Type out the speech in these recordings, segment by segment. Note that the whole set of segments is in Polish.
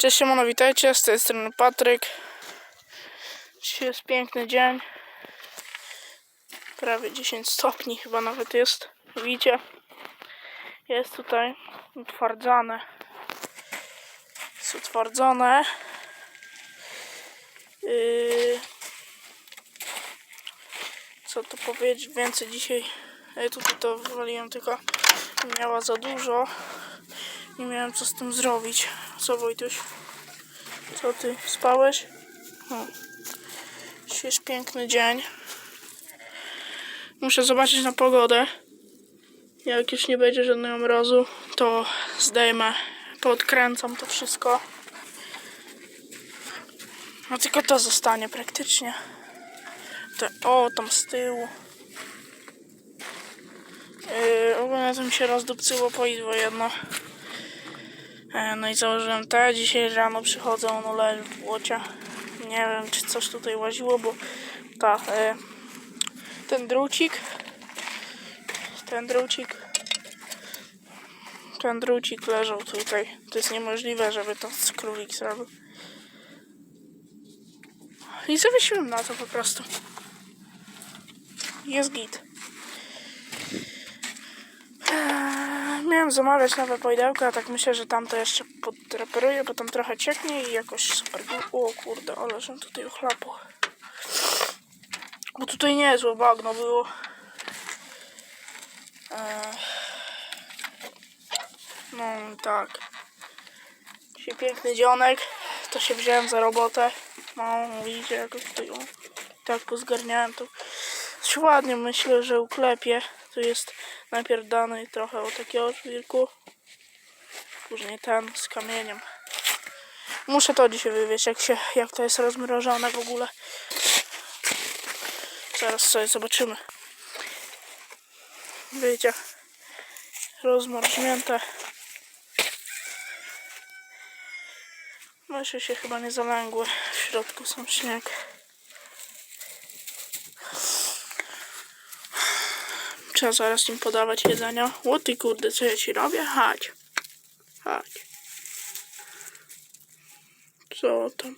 Cześć, siemano, witajcie, z tej strony Patryk. Dzisiaj jest piękny dzień. Prawie 10 stopni chyba nawet jest. Widzicie? Jest tutaj utwardzane. Jest utwardzone. Yy... Co tu powiedzieć więcej dzisiaj? Ja tutaj to wywaliłem, tylko miała za dużo. Nie miałem co z tym zrobić. Co Wojtuś? Co ty? Spałeś? No. Jest piękny dzień. Muszę zobaczyć na pogodę. Jak już nie będzie żadnego mrozu, to zdejmę, podkręcam to wszystko. No tylko to zostanie praktycznie. Te, o, tam z tyłu. Yy, ogólnie to mi się rozdupcyło poidło jedno. E, No i założyłem te. Dzisiaj rano przychodzę, ono leży w błocie. Nie wiem, czy coś tutaj łaziło, bo ta, e, ten drucik, ten drucik, ten drucik leżał tutaj. To jest niemożliwe, żeby to królik zrobił. I zawiesiłem na to po prostu. Jest git. Miałem zamawiać nowe poidełka, a tak myślę, że tamto jeszcze podreperuję, bo tam trochę cieknie i jakoś super. O kurde, ale żem tutaj ochlapał. Bo tutaj niezłe bagno było. No tak. Dzisiaj piękny dzionek. To się wziąłem za robotę. No, widzicie jak tutaj o, tak pozgarniałem to. Dość ładnie myślę, że uklepię. Tu jest najpierw dany trochę o takiego żwirku. Później ten z kamieniem. Muszę to dzisiaj wywieźć, jak, się, jak to jest rozmrożone w ogóle. Zaraz sobie zobaczymy. Wiecie, rozmarznięte. Myszy się chyba nie zalęgły. W środku są śnieg. Trzeba zaraz im podawać jedzenia. O ty kurde, co ja ci robię? Chodź. Chodź. Co tam?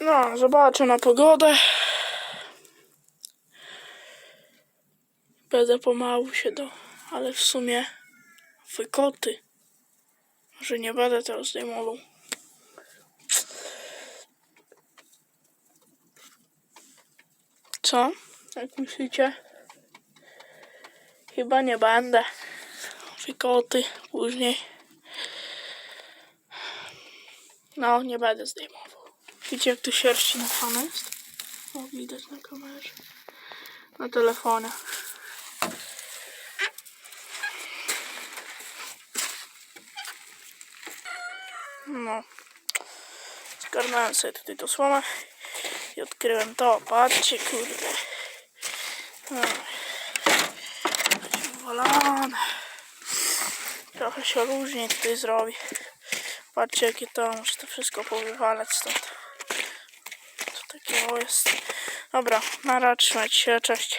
No, zobaczę na pogodę. Będę pomału się do... Ale w sumie... Wykoty. Może nie będę teraz zdejmował. Co? Jak myślicie? Chyba nie będę. Wykoty później. No, nie będę zdejmował. Widzicie, jak tu sierści na jest? O, widać na kamerze. Na telefonie. No. Zgarnąłem sobie tutaj to słomę i odkryłem to. Patrzcie, kurde. No. Wywalone. Trochę się różnie tutaj zrobi. Patrzcie, jakie to. Muszę to wszystko powywalać stąd. To takiego jest. Dobra, na się, cześć.